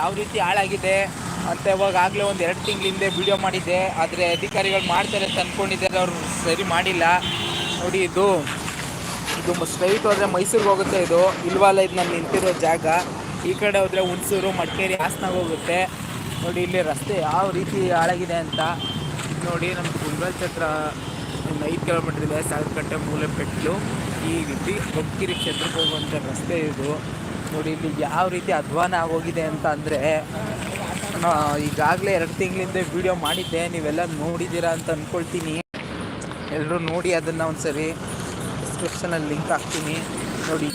ಯಾವ ರೀತಿ ಹಾಳಾಗಿದೆ ಅಂತ ಆಗಲೇ ಒಂದು ಎರಡು ತಿಂಗಳ ಹಿಂದೆ ವಿಡಿಯೋ ಮಾಡಿದ್ದೆ. ಆದರೆ ಅಧಿಕಾರಿಗಳು ಮಾಡ್ತಾರೆ ಅಂತ ಅಂದ್ಕೊಂಡಿದ್ದಾರೆ ಅವರು ಸರಿ ಮಾಡಿಲ್ಲ. ನೋಡಿ ಇದು ಇದು ಸ್ಟ್ರೈಟ್ ಹೋದರೆ ಮೈಸೂರಿಗೆ ಹೋಗುತ್ತೆ ಇದು. ಇಲ್ವಲ್ಲ ಇದು ನಾನು ನಿಂತಿರೋ ಜಾಗ. ಈ ಕಡೆ ಹೋದರೆ ಹುಣಸೂರು, ಮಡಿಕೇರಿ, ಹಾಸನಾಗ ಹೋಗುತ್ತೆ. ನೋಡಿ ಇಲ್ಲಿ ರಸ್ತೆ ಯಾವ ರೀತಿ ಹಾಳಾಗಿದೆ ಅಂತ. ನೋಡಿ ನಮ್ಮ ಗುಂಡ್ರಾಜ್ ಛತ್ರ ಒಂದು ಐದು ಕಿಲೋಮೀಟ್ರ್ ಇದೆ ಮೂಲೆ ಪೆಟ್ಟಲು ಈ ರೀತಿ ಬೊಕ್ಕಿರಿ ಕ್ಷೇತ್ರಕ್ಕೆ ಹೋಗುವಂಥ ರಸ್ತೆ ಇದು. ನೋಡಿ, ಇಲ್ಲಿ ಯಾವ ರೀತಿ ಅಧ್ವಾನ ಆಗೋಗಿದೆ ಅಂತ ಅಂದರೆ ಈಗಾಗಲೇ ಎರಡು ತಿಂಗಳಿಂದ ವಿಡಿಯೋ ಮಾಡಿದ್ದೆ, ನೀವೆಲ್ಲ ನೋಡಿದ್ದೀರಾ ಅಂತ ಅಂದ್ಕೊಳ್ತೀನಿ ಎಲ್ಲರೂ ನೋಡಿ ಅದನ್ನು ಒಂದು ಸರಿ ಡಿಸ್ಕ್ರಿಪ್ಷನಲ್ಲಿ ಲಿಂಕ್ ಹಾಕ್ತೀನಿ. ನೋಡಿ.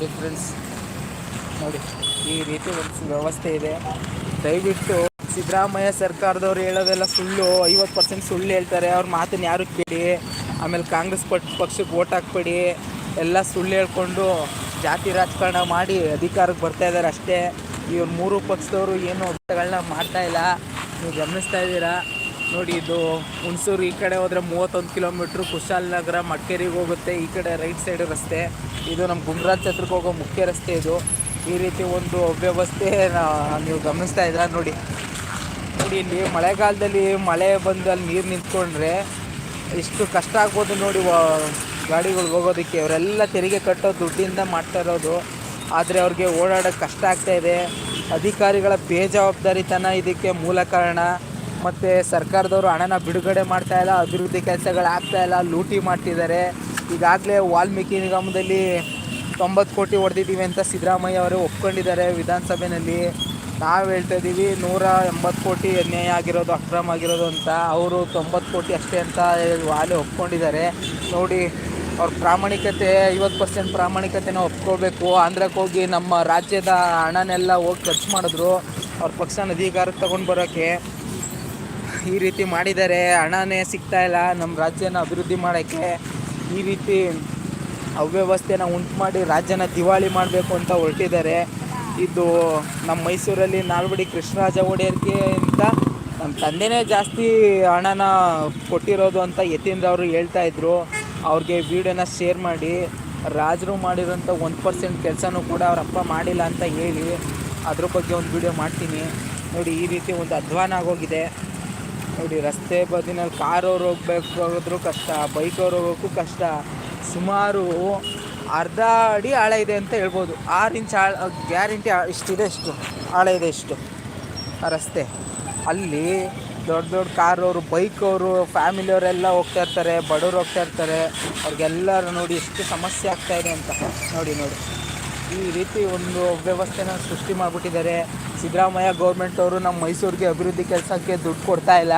ನೋಡಿ ಫ್ರೆಂಡ್ಸ್ ನೋಡಿ, ಈ ರೀತಿ ಒಂದು ವ್ಯವಸ್ಥೆ ಇದೆ. ದಯವಿಟ್ಟು ಸಿದ್ದರಾಮಯ್ಯ ಸರ್ಕಾರದವ್ರು ಹೇಳೋದೆಲ್ಲ ಸುಳ್ಳು. ಐವತ್ತು ಪರ್ಸೆಂಟ್ ಸುಳ್ಳು ಹೇಳ್ತಾರೆ. ಅವ್ರ ಮಾತನ್ನು ಯಾರು ಕೇಳಿ? ಆಮೇಲೆ ಕಾಂಗ್ರೆಸ್ ಪಕ್ಷಕ್ಕೆ ಓಟ್ ಹಾಕ್ಬೇಡಿ. ಎಲ್ಲ ಸುಳ್ಳು ಹೇಳ್ಕೊಂಡು ಜಾತಿ ರಾಜಕಾರಣ ಮಾಡಿ ಅಧಿಕಾರಕ್ಕೆ ಬರ್ತಾ ಇದ್ದಾರೆ ಅಷ್ಟೇ. ಇವ್ರು ಮೂರು ಪಕ್ಷದವರು ಏನು ಮಾಡ್ತಾ ಇಲ್ಲ. ನೀವು ಗಮನಿಸ್ತಾ ಇದ್ದೀರಾ? ನೋಡಿ, ಇದು ಹುಣಸೂರು ಈ ಕಡೆ ಹೋದರೆ ಮೂವತ್ತೊಂದು ಕಿಲೋಮೀಟ್ರು ಕುಶಾಲನಗರ ಮಡಿಕೇರಿಗೆ ಹೋಗುತ್ತೆ. ಈ ಕಡೆ ರೈಟ್ ಸೈಡ್ ರಸ್ತೆ. ಇದು ನಮ್ಮ ಗುಂಡ್ರಾಜ್ ಛತ್ರಕ್ಕೆ ಹೋಗೋ ಮುಖ್ಯ ರಸ್ತೆ ಇದು. ಈ ರೀತಿ ಒಂದು ಅವ್ಯವಸ್ಥೆ ನೀವು ಗಮನಿಸ್ತಾ ಇದ್ದೀರಾ ನೋಡಿ. ನೋಡಿ, ಇಲ್ಲಿ ಮಳೆಗಾಲದಲ್ಲಿ ಮಳೆ ಬಂದು ಅಲ್ಲಿ ನೀರು ನಿಂತ್ಕೊಂಡ್ರೆ ಎಷ್ಟು ಕಷ್ಟ ಆಗ್ಬೋದು ನೋಡಿ ಗಾಡಿಗಳು ಹೋಗೋದಕ್ಕೆ. ಅವರೆಲ್ಲ ತೆರಿಗೆ ಕಟ್ಟೋ ದುಡ್ಡಿಂದ ಮಾಡ್ತಾ ಇರೋದು. ಆದರೆ ಅವ್ರಿಗೆ ಓಡಾಡೋಕ್ಕೆ ಕಷ್ಟ ಆಗ್ತಾ ಇದೆ. ಅಧಿಕಾರಿಗಳ ಬೇಜವಾಬ್ದಾರಿತನ ಇದಕ್ಕೆ ಮೂಲ ಕಾರಣ. ಮತ್ತು ಸರ್ಕಾರದವರು ಹಣನ ಬಿಡುಗಡೆ ಮಾಡ್ತಾ ಇಲ್ಲ, ಅಭಿವೃದ್ಧಿ ಕೆಲಸಗಳು ಆಗ್ತಾ ಇಲ್ಲ, ಲೂಟಿ ಮಾಡ್ತಿದ್ದಾರೆ. ಈಗಾಗಲೇ ವಾಲ್ಮೀಕಿ ನಿಗಮದಲ್ಲಿ ತೊಂಬತ್ತು ಕೋಟಿ ಹೊಡೆದಿದ್ದೀವಿ ಅಂತ ಸಿದ್ದರಾಮಯ್ಯ ಅವರು ಒಪ್ಕೊಂಡಿದ್ದಾರೆ ವಿಧಾನಸಭೆಯಲ್ಲಿ ನಾವು ಹೇಳ್ತಾ ಇದ್ದೀವಿ, ನೂರ ಎಂಬತ್ತು ಕೋಟಿ ಅನ್ಯಾಯ ಆಗಿರೋದು, ಅಕ್ರಮ ಆಗಿರೋದು ಅಂತ. ಅವರು ತೊಂಬತ್ತು ಕೋಟಿ ಅಷ್ಟೇ ಅಂತ ವಾಲೆ ಒಪ್ಕೊಂಡಿದ್ದಾರೆ. ನೋಡಿ, ಅವ್ರ ಪ್ರಾಮಾಣಿಕತೆ, ಐವತ್ತು ಪರ್ಸೆಂಟ್ ಪ್ರಾಮಾಣಿಕತೆನ ಒಪ್ಕೋಬೇಕು ಆಂಧ್ರಕ್ಕೆ ಹೋಗಿ ನಮ್ಮ ರಾಜ್ಯದ ಹಣನೆಲ್ಲ ಹೋಗಿ ಖರ್ಚು ಮಾಡಿದ್ರು. ಅವ್ರ ಪಕ್ಷನ ಅಧಿಕಾರಕ್ಕೆ ತೊಗೊಂಡು ಬರೋಕ್ಕೆ ಈ ರೀತಿ ಮಾಡಿದ್ದಾರೆ. ಹಣನೇ ಸಿಗ್ತಾ ಇಲ್ಲ. ನಮ್ಮ ರಾಜ್ಯನ ಅಭಿವೃದ್ಧಿ ಮಾಡೋಕ್ಕೆ ಈ ರೀತಿ ಅವ್ಯವಸ್ಥೆನ ಉಂಟು ಮಾಡಿ ರಾಜ್ಯನ ದಿವಾಳಿ ಮಾಡಬೇಕು ಅಂತ ಹೊರಟಿದ್ದಾರೆ. ಇದು ನಮ್ಮ ಮೈಸೂರಲ್ಲಿ ನಾಲ್ವಡಿ ಕೃಷ್ಣರಾಜ ಒಡೆಯರ್ಗೆ ಅಂತ ನಮ್ಮ ತಂದೆನೇ ಜಾಸ್ತಿ ಹಣನ ಕೊಟ್ಟಿರೋದು ಅಂತ ಯತೀಂದ್ರ ಅವರು ಹೇಳ್ತಾ ಇದ್ರು. ಅವ್ರಿಗೆ ವಿಡಿಯೋನ ಶೇರ್ ಮಾಡಿ, ರಾಜರು ಮಾಡಿರೋಂಥ ಒಂದು ಪರ್ಸೆಂಟ್ ಕೆಲಸನೂ ಕೂಡ ಅವ್ರ ಅಪ್ಪ ಮಾಡಿಲ್ಲ ಅಂತ ಹೇಳಿ ಅದ್ರ ಬಗ್ಗೆ ಒಂದು ವಿಡಿಯೋ ಮಾಡ್ತೀನಿ. ನೋಡಿ, ಈ ರೀತಿ ಒಂದು ಅಧ್ವಾನ ಆಗೋಗಿದೆ. ನೋಡಿ, ರಸ್ತೆ ಬದಿನಲ್ಲಿ ಕಾರ್ ಅವ್ರು ಹೋಗ್ಬೇಕು ಹೋಗೋದ್ರು ಕಷ್ಟ ಬೈಕ್ ಅವ್ರು ಹೋಗೋಕ್ಕೂ ಕಷ್ಟ. ಸುಮಾರು ಅರ್ಧ ಅಡಿ ಆಳ ಇದೆ ಅಂತ ಹೇಳ್ಬೋದು. ಆರು ಇಂಚ್ ಆಳ, ಗ್ಯಾರಂಟಿ ಇಷ್ಟಿದೆ ಇಷ್ಟು. ಆಳ ಇದೆ ಇಷ್ಟು. ಆ ರಸ್ತೆ. ಅಲ್ಲಿ ದೊಡ್ಡ ದೊಡ್ಡ ಕಾರ್ ಅವರು ಬೈಕ್ ಅವರು ಫ್ಯಾಮಿಲಿಯವರೆಲ್ಲ ಹೋಗ್ತಾ ಇರ್ತಾರೆ, ಬಡವರು ಹೋಗ್ತಾ ಇರ್ತಾರೆ. ಅವ್ರಿಗೆಲ್ಲರೂ ನೋಡಿ ಎಷ್ಟು ಸಮಸ್ಯೆ ಆಗ್ತಾ ಇದೆ ಅಂತ. ನೋಡಿ ನೋಡಿ. ಈ ರೀತಿ ಒಂದು ವ್ಯವಸ್ಥೆನ ಸೃಷ್ಟಿ ಮಾಡಿಬಿಟ್ಟಿದ್ದಾರೆ. ಸಿದ್ದರಾಮಯ್ಯ ಗೌರ್ಮೆಂಟ್ ಅವರು ನಮ್ಮ ಮೈಸೂರಿಗೆ ಅಭಿವೃದ್ಧಿ ಕೆಲಸಕ್ಕೆ ದುಡ್ಡು ಕೊಡ್ತಾ ಇಲ್ಲ.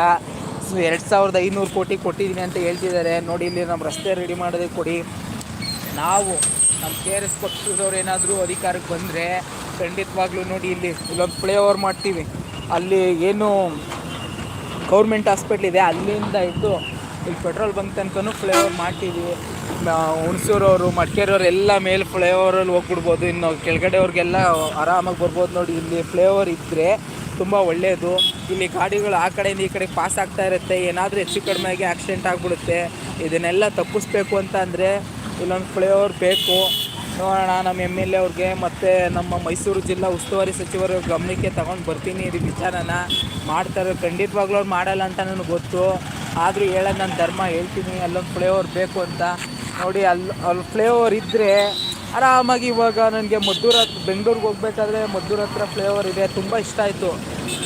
ಎರಡು ಸಾವಿರದ ಐನೂರು ಕೋಟಿ ಕೊಟ್ಟಿದ್ದೀನಿ ಅಂತ ಹೇಳ್ತಿದ್ದಾರೆ. ನೋಡಿ, ಇಲ್ಲಿ ನಮ್ಮ ರಸ್ತೆ ರೆಡಿ ಮಾಡೋದಕ್ಕೆ ಕೊಡಿ. ನಾವು ನಮ್ಮ ಕೆ ಆರ್ ಎಸ್ ಪಕ್ಷದವ್ರು ಏನಾದರೂ ಅಧಿಕಾರಕ್ಕೆ ಬಂದರೆ ಖಂಡಿತವಾಗ್ಲೂ ನೋಡಿ, ಇಲ್ಲಿ ಇಲ್ಲೊಂದು ಫ್ಲೇ ಓವರ್ ಮಾಡ್ತೀವಿ. ಅಲ್ಲಿ ಏನು ಗೌರ್ಮೆಂಟ್ ಹಾಸ್ಪಿಟ್ಲ್ ಇದೆ, ಅಲ್ಲಿಂದ ಇದ್ದು ಇಲ್ಲಿ ಪೆಟ್ರೋಲ್ ಬಂಕ್ ತನಕನೂ ಫ್ಲೇ ಓವರ್ ಮಾಡ್ತೀವಿ. ಹುಣಸೂರವರು, ಮಡಿಕೇರಿಯವ್ರು ಎಲ್ಲ ಮೇಲೆ ಫ್ಲೈ ಓವರಲ್ಲಿ ಹೋಗ್ಬಿಡ್ಬೋದು. ಇನ್ನು ಕೆಳಗಡೆಯವ್ರಿಗೆಲ್ಲ ಆರಾಮಾಗಿ ಬರ್ಬೋದು ನೋಡಿ. ಇಲ್ಲಿ ಫ್ಲೈ ಓವರ್ ಇದ್ದರೆ ತುಂಬ ಒಳ್ಳೆಯದು ಇಲ್ಲಿ ಗಾಡಿಗಳು ಆ ಕಡೆಯಿಂದ ಈ ಕಡೆಗೆ ಪಾಸ್ ಆಗ್ತಾ ಇರುತ್ತೆ. ಏನಾದರೂ ಹೆಚ್ಚು ಕಡಿಮೆ ಆಗಿ ಆಕ್ಸಿಡೆಂಟ್ ಆಗಿಬಿಡುತ್ತೆ. ಇದನ್ನೆಲ್ಲ ತಪ್ಪಿಸ್ಬೇಕು ಅಂತ ಅಂದರೆ ಇಲ್ಲೊಂದು ಫ್ಲೈ ಓವರ್ ಬೇಕು. ನೋಡೋಣ, ನಮ್ಮ ಎಂ ಎಲ್ ಎ ಅವ್ರಿಗೆ ಮತ್ತು ನಮ್ಮ ಮೈಸೂರು ಜಿಲ್ಲಾ ಉಸ್ತುವಾರಿ ಸಚಿವರು ಗಮನಕ್ಕೆ ತಗೊಂಡು ಬರ್ತೀನಿ ಇದು ವಿಚಾರನ. ಮಾಡ್ತಾರೆ. ಖಂಡಿತವಾಗ್ಲೂ ಅವ್ರು ಮಾಡಲ್ಲ ಅಂತ ನನಗೆ ಗೊತ್ತು. ಆದರೂ ಹೇಳೋದು ನನ್ನ ಧರ್ಮ, ಹೇಳ್ತೀನಿ. ಅಲ್ಲೊಂದು ಫ್ಲೈ ಓವರ್ ಬೇಕು ಅಂತ. ನೋಡಿ, ಅಲ್ಲಿ ಅಲ್ಲಿ ಫ್ಲೇವರ್ ಇದ್ದರೆ ಆರಾಮಾಗಿ ಇವಾಗ ನನಗೆ ಮದ್ದೂರು ಹತ್ರ ಬೆಂಗಳೂರಿಗೆ ಹೋಗ್ಬೇಕಾದ್ರೆ ಮದ್ದೂರು ಹತ್ರ ಫ್ಲೇವರ್ ಇದೆ, ತುಂಬ ಇಷ್ಟ ಆಯಿತು.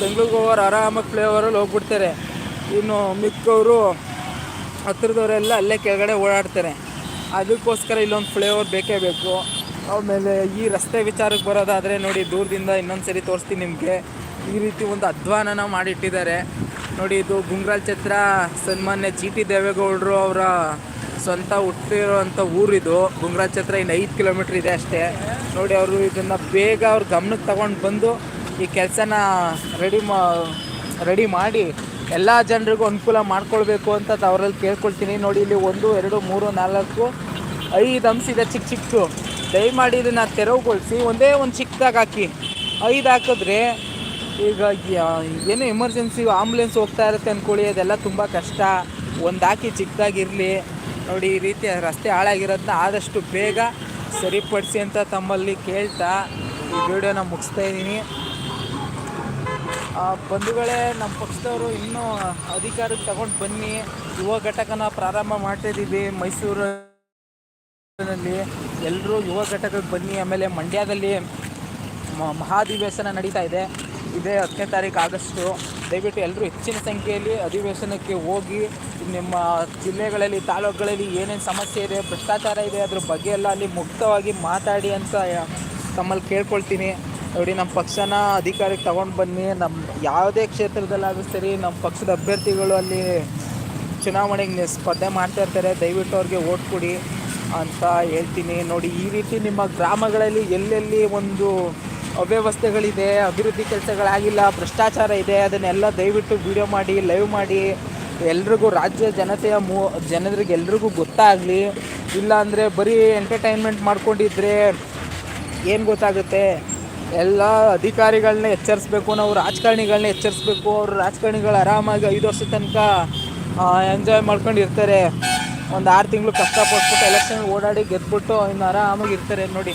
ಬೆಂಗಳೂರಿಗೆ ಹೋಗೋರು ಆರಾಮಾಗಿ ಫ್ಲೈ ಓವರಲ್ಲಿ ಹೋಗ್ಬಿಡ್ತಾರೆ. ಇನ್ನು ಮಿಕ್ಕವರು ಹತ್ರದವರೆಲ್ಲ ಅಲ್ಲೇ ಕೆಳಗಡೆ ಓಡಾಡ್ತಾರೆ. ಅದಕ್ಕೋಸ್ಕರ ಇಲ್ಲೊಂದು ಫ್ಲೈ ಓವರ್ ಬೇಕೇ ಬೇಕು. ಆಮೇಲೆ ಈ ರಸ್ತೆ ವಿಚಾರಕ್ಕೆ ಬರೋದಾದರೆ ನೋಡಿ, ದೂರದಿಂದ ಇನ್ನೊಂದು ಸರಿ ತೋರಿಸ್ತೀನಿ ನಿಮಗೆ. ಈ ರೀತಿ ಒಂದು ಅಧ್ವಾನನ ಮಾಡಿಟ್ಟಿದ್ದಾರೆ. ನೋಡಿ, ಇದು ಗುಂಗ್ರಾಲ್ ಛತ್ರ ಸನ್ಮಾನ್ಯ ಜಿ ಟಿ ದೇವೇಗೌಡರು ಅವರ ಸ್ವಂತ ಹುಟ್ಟಿರುವಂಥ ಊರಿದು ಗುಂಗ್ರಾಜ್ ಛತ್ರ ಇನ್ನು ಐದು ಕಿಲೋಮೀಟ್ರ್ ಇದೆ ಅಷ್ಟೇ. ನೋಡಿ ಅವರು ಇದನ್ನು ಬೇಗ ಅವ್ರ ಗಮನಕ್ಕೆ ತಗೊಂಡು ಬಂದು ಈ ಕೆಲಸನ ರೆಡಿ ಮಾ ರೆಡಿ ಮಾಡಿ ಎಲ್ಲ ಜನರಿಗೂ ಅನುಕೂಲ ಮಾಡ್ಕೊಳ್ಬೇಕು ಅಂತ ಅವರಲ್ಲಿ ಕೇಳ್ಕೊಳ್ತೀನಿ. ನೋಡಿ ಇಲ್ಲಿ ಒಂದು, ಎರಡು, ಮೂರು, ನಾಲ್ಕು, ಐದು ಅಂಶ ಇದೆ ಚಿಕ್ಕ ಚಿಕ್ಕ ದಯಮಾಡಿ ಇದನ್ನು ತೆರವುಗೊಳಿಸಿ, ಒಂದೇ ಒಂದು ಚಿಕ್ಕದಾಗ ಹಾಕಿ. ಐದು ಹಾಕಿದ್ರೆ ಈಗ ಏನು ಎಮರ್ಜೆನ್ಸಿ ಆಂಬುಲೆನ್ಸ್ ಹೋಗ್ತಾ ಇರುತ್ತೆ ಅಂದ್ಕೊಳ್ಳಿ ಅದೆಲ್ಲ ತುಂಬ ಕಷ್ಟ. ಒಂದು ಹಾಕಿ ಚಿಕ್ಕದಾಗಿರಲಿ ನೋಡಿ, ಈ ರೀತಿ ರಸ್ತೆ ಹಾಳಾಗಿರೋದನ್ನ ಆದಷ್ಟು ಬೇಗ ಸರಿಪಡಿಸಿ ಅಂತ ತಮ್ಮಲ್ಲಿ ಕೇಳ್ತಾ ಈ ವಿಡಿಯೋನ ಮುಗಿಸ್ತಾ ಇದ್ದೀನಿ. ಬಂಧುಗಳೇ, ನಮ್ಮ ಪಕ್ಷದವರು ಇನ್ನೂ ಅಧಿಕಾರಕ್ಕೆ ತಗೊಂಡು ಬನ್ನಿ. ಯುವ ಘಟಕನ ಪ್ರಾರಂಭ ಮಾಡ್ತಾಯಿದ್ದೀವಿ ಮೈಸೂರಿನಲ್ಲಿ ಎಲ್ಲರೂ ಯುವ ಘಟಕಕ್ಕೆ ಬನ್ನಿ. ಆಮೇಲೆ ಮಂಡ್ಯದಲ್ಲಿ ಮಹಾಧಿವೇಶನ ನಡೀತಾ ಇದೆ. ಇದೇ ಹತ್ತನೇ ತಾರೀಕು ಆಗಸ್ಟು. ದಯವಿಟ್ಟು ಎಲ್ಲರೂ ಹೆಚ್ಚಿನ ಸಂಖ್ಯೆಯಲ್ಲಿ ಅಧಿವೇಶನಕ್ಕೆ ಹೋಗಿ, ನಿಮ್ಮ ಜಿಲ್ಲೆಗಳಲ್ಲಿ, ತಾಲೂಕುಗಳಲ್ಲಿ ಏನೇನು ಸಮಸ್ಯೆ ಇದೆ, ಭ್ರಷ್ಟಾಚಾರ ಇದೆ ಅದ್ರ ಬಗ್ಗೆ ಎಲ್ಲ ಅಲ್ಲಿ ಮುಕ್ತವಾಗಿ ಮಾತಾಡಿ ಅಂತ ತಮ್ಮಲ್ಲಿ ಕೇಳ್ಕೊಳ್ತೀನಿ. ನೋಡಿ, ನಮ್ಮ ಪಕ್ಷನ ಅಧಿಕಾರಕ್ಕೆ ತೊಗೊಂಡು ಬನ್ನಿ. ನಮ್ಮ ಯಾವುದೇ ಕ್ಷೇತ್ರದಲ್ಲಾದರೂ ಸರಿ ನಮ್ಮ ಪಕ್ಷದ ಅಭ್ಯರ್ಥಿಗಳು ಅಲ್ಲಿ ಚುನಾವಣೆಗೆ ಸ್ಪರ್ಧೆ ಮಾಡ್ತಾ ಇರ್ತಾರೆ. ದಯವಿಟ್ಟು ಅವ್ರಿಗೆ ಓಟ್ ಕೊಡಿ ಅಂತ ಹೇಳ್ತೀನಿ. ನೋಡಿ, ಈ ರೀತಿ ನಿಮ್ಮ ಗ್ರಾಮಗಳಲ್ಲಿ ಎಲ್ಲೆಲ್ಲಿ ಒಂದು ಅವ್ಯವಸ್ಥೆಗಳಿದೆ, ಅಭಿವೃದ್ಧಿ ಕೆಲಸಗಳಾಗಿಲ್ಲ, ಭ್ರಷ್ಟಾಚಾರ ಇದೆ, ಅದನ್ನೆಲ್ಲ ದಯವಿಟ್ಟು ವಿಡಿಯೋ ಮಾಡಿ ಲೈವ್ ಮಾಡಿ. ಎಲ್ರಿಗೂ ರಾಜ್ಯ ಜನತೆಯ ಮೂ, ಜನರಿಗೆ ಎಲ್ರಿಗೂ ಗೊತ್ತಾಗಲಿ. ಇಲ್ಲ ಅಂದರೆ ಬರೀ ಎಂಟರ್ಟೈನ್ಮೆಂಟ್ ಮಾಡ್ಕೊಂಡಿದ್ರೆ ಏನು ಗೊತ್ತಾಗುತ್ತೆ? ಎಲ್ಲ ಅಧಿಕಾರಿಗಳನ್ನ ಎಚ್ಚರಿಸ್ಬೇಕು, ನಾವು ರಾಜಕಾರಣಿಗಳನ್ನ ಎಚ್ಚರಿಸ್ಬೇಕು. ಅವರು ರಾಜಕಾರಣಿಗಳು ಆರಾಮಾಗಿ ಐದು ವರ್ಷದ ತನಕ ಎಂಜಾಯ್ ಮಾಡ್ಕೊಂಡು ಇರ್ತಾರೆ ಒಂದು ಆರು ತಿಂಗಳು ಕಷ್ಟಪಟ್ಬಿಟ್ಟು ಎಲೆಕ್ಷನ್ ಓಡಾಡಿ ಗೆದ್ಬಿಟ್ಟು ಇನ್ನು ಆರಾಮಾಗಿ ಇರ್ತಾರೆ ನೋಡಿ.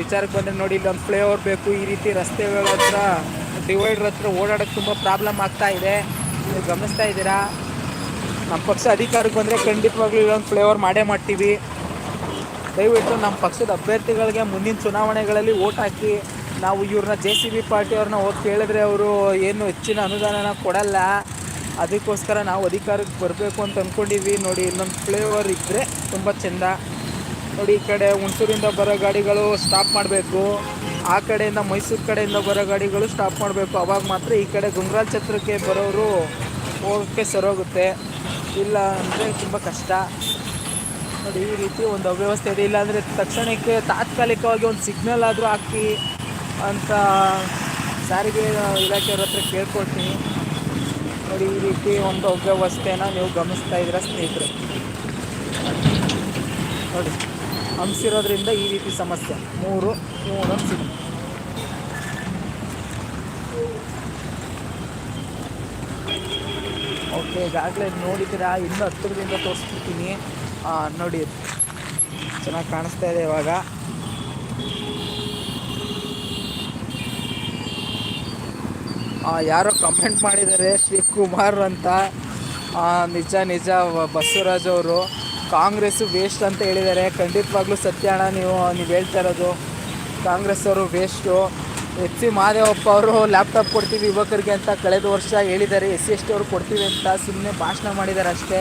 ವಿಚಾರಕ್ಕೆ ಬಂದರೆ ನೋಡಿ, ಇಲ್ಲಿ ಒಂದು ಫ್ಲೈಓವರ್ ಬೇಕು, ಈ ರೀತಿ ರಸ್ತೆಗಳ ಹತ್ರ ಡಿವೈಡರ್ ಹತ್ರ ಓಡಾಡೋಕ್ಕೆ ತುಂಬ ಪ್ರಾಬ್ಲಮ್ ಆಗ್ತಾ ಇದೆ. ನೀವು ಗಮನಿಸ್ತಾ ಇದ್ದೀರಾ? ನಮ್ಮ ಪಕ್ಷ ಅಧಿಕಾರಕ್ಕೆ ಬಂದರೆ ಖಂಡಿತವಾಗ್ಲೂ ಇಲ್ಲೊಂದು ಫ್ಲೈಓವರ್ ಮಾಡೇ ಮಾಡ್ತೀವಿ. ದಯವಿಟ್ಟು ನಮ್ಮ ಪಕ್ಷದ ಅಭ್ಯರ್ಥಿಗಳಿಗೆ ಮುಂದಿನ ಚುನಾವಣೆಗಳಲ್ಲಿ ಓಟ್ ಹಾಕಿ, ನಾವು ಇವ್ರನ್ನ ಜೆ ಸಿ ಬಿ ಪಾರ್ಟಿಯವ್ರನ್ನ ಹೋಗಿ ಕೇಳಿದ್ರೆ ಅವರು ಏನು ಹೆಚ್ಚಿನ ಅನುದಾನನ ಕೊಡಲ್ಲ. ಅದಕ್ಕೋಸ್ಕರ ನಾವು ಅಧಿಕಾರಕ್ಕೆ ಬರಬೇಕು ಅಂತ ಅಂದ್ಕೊಂಡಿದ್ವಿ ನೋಡಿ ಇನ್ನೊಂದು ಫ್ಲೇವರ್ ಇದ್ದರೆ ತುಂಬ ಚೆಂದ. ನೋಡಿ, ಈ ಕಡೆ ಹುಣಸೂರಿಂದ ಬರೋ ಗಾಡಿಗಳು ಸ್ಟಾಪ್ ಮಾಡಬೇಕು. ಆ ಕಡೆಯಿಂದ ಮೈಸೂರು ಕಡೆಯಿಂದ ಬರೋ ಗಾಡಿಗಳು ಸ್ಟಾಪ್ ಮಾಡಬೇಕು. ಅವಾಗ ಮಾತ್ರ ಈ ಕಡೆ ಗುಂಗ್ರಾಲ್ ಛತ್ರಕ್ಕೆ ಬರೋರು ಹೋಗೋಕ್ಕೆ ಸರೋಗುತ್ತೆ ಇಲ್ಲ ಅಂದರೆ ತುಂಬ ಕಷ್ಟ. ನೋಡಿ, ಈ ರೀತಿ ಒಂದು ಅವ್ಯವಸ್ಥೆ ಇದೆ. ಇಲ್ಲಾಂದರೆ ತಕ್ಷಣಕ್ಕೆ ತಾತ್ಕಾಲಿಕವಾಗಿ ಒಂದು ಸಿಗ್ನಲ್ ಆದರೂ ಹಾಕಿ ಅಂತ ಸಾರಿಗೆ ಇಲಾಖೆಯವ್ರ ಹತ್ರ ಕೇಳ್ಕೊಳ್ತೀನಿ. ನೋಡಿ, ಈ ರೀತಿ ಒಂದು ಅವ್ಯವಸ್ಥೆನ ನೀವು ಗಮನಿಸ್ತಾ ಇದ್ದೀರಾ ಸ್ನೇಹಿತರು. ನೋಡಿ. ಹಂಸಿರೋದ್ರಿಂದ ಈ ರೀತಿ ಸಮಸ್ಯೆ. ಮೂರು ಮೂರು ಹಂಸಿದೆ ಓಕೆ ಈಗಾಗಲೇ ನೋಡಿದ್ದೀರಾ ಇನ್ನೂ ಹತ್ತಿರದಿಂದ ತೋರಿಸ್ಬಿಡ್ತೀನಿ. ನೋಡಿ. ಚೆನ್ನಾಗಿ ಕಾಣಿಸ್ತಾ ಇದೆ ಇವಾಗ. ಯಾರೋ ಕಮೆಂಟ್ ಮಾಡಿದ್ದಾರೆ ಶಿವಕುಮಾರ್ ಅಂತ. ಆ, ನಿಜ ನಿಜ ಬಸವರಾಜ್ ಅವರು. ಕಾಂಗ್ರೆಸ್ಸು ವೇಸ್ಟ್ ಅಂತ ಹೇಳಿದ್ದಾರೆ. ಖಂಡಿತವಾಗ್ಲೂ ಸತ್ಯ ಅಣ್ಣ ನೀವು ನೀವು ಹೇಳ್ತಾ ಇರೋದು. ಕಾಂಗ್ರೆಸ್ ಅವರು ವೇಸ್ಟು. ಎಚ್ ಸಿ ಮಹದೇವಪ್ಪ ಅವರು ಲ್ಯಾಪ್ಟಾಪ್ ಕೊಡ್ತೀವಿ ಯುವಕರಿಗೆ ಅಂತ ಕಳೆದ ವರ್ಷ ಹೇಳಿದ್ದಾರೆ. ಎಸ್ ಸಿ ಎಸ್ ಟಿ ಅವರು ಕೊಡ್ತೀವಿ ಅಂತ ಸುಮ್ಮನೆ ಭಾಷಣ ಮಾಡಿದ್ದಾರೆ ಅಷ್ಟೇ.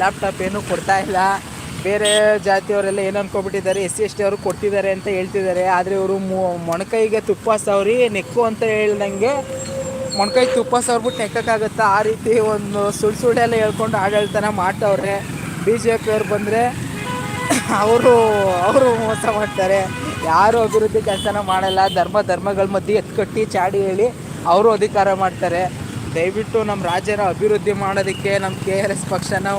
ಲ್ಯಾಪ್ಟಾಪ್ ಏನೂ ಕೊಡ್ತಾ ಇಲ್ಲ. ಬೇರೆ ಜಾತಿಯವರೆಲ್ಲ ಏನು ಅಂದ್ಕೊಬಿಟ್ಟಿದ್ದಾರೆ ಎಸ್ ಸಿ ಎಸ್ ಟಿ ಅವರು ಕೊಡ್ತಿದ್ದಾರೆ ಅಂತ ಹೇಳ್ತಿದ್ದಾರೆ. ಆದರೆ ಇವರು ಮೊಣಕೈಗೆ ತುಪ್ಪ ಸವರಿ, ನೆಕ್ಕು ಅಂತ ಹೇಳ್ದಂಗೆ ಮೊಣಕೈ ತುಪ್ಪ ಸವರ್ಬಿಟ್ಟು ನೆಕ್ಕಕ್ಕಾಗುತ್ತಾ? ಆ ರೀತಿ ಒಂದು ಸುಳ್ಳು ಸುಳ್ಳೆಲ್ಲ ಹೇಳ್ಕೊಂಡು ಆಡಳಿತನ ಮಾಡ್ತವ್ರೆ. ಬಿ ಜೆ ಪಿಯವ್ರು ಬಂದರೆ ಅವರು ಅವರು ಮೋಸ ಮಾಡ್ತಾರೆ. ಯಾರು ಅಭಿವೃದ್ಧಿ ಕೆಲಸನ ಮಾಡಲ್ಲ. ಧರ್ಮ, ಧರ್ಮಗಳ ಮಧ್ಯೆ ಎತ್ಕಟ್ಟಿ ಚಾಡಿ ಹೇಳಿ ಅವರು ಅಧಿಕಾರ ಮಾಡ್ತಾರೆ. ದಯವಿಟ್ಟು ನಮ್ಮ ರಾಜ್ಯನ ಅಭಿವೃದ್ಧಿ ಮಾಡೋದಕ್ಕೆ ನಮ್ಮ ಕೆ ಆರ್ ಎಸ್ ಪಕ್ಷನ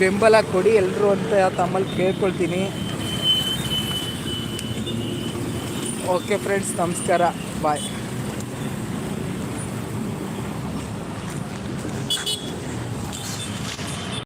ಬೆಂಬಲ ಕೊಡಿ ಎಲ್ಲರೂ ಅಂತ ತಮ್ಮಲ್ಲಿ ಕೇಳ್ಕೊಳ್ತೀನಿ. ಓಕೆ ಫ್ರೆಂಡ್ಸ್, ನಮಸ್ಕಾರ. ಬಾಯ್.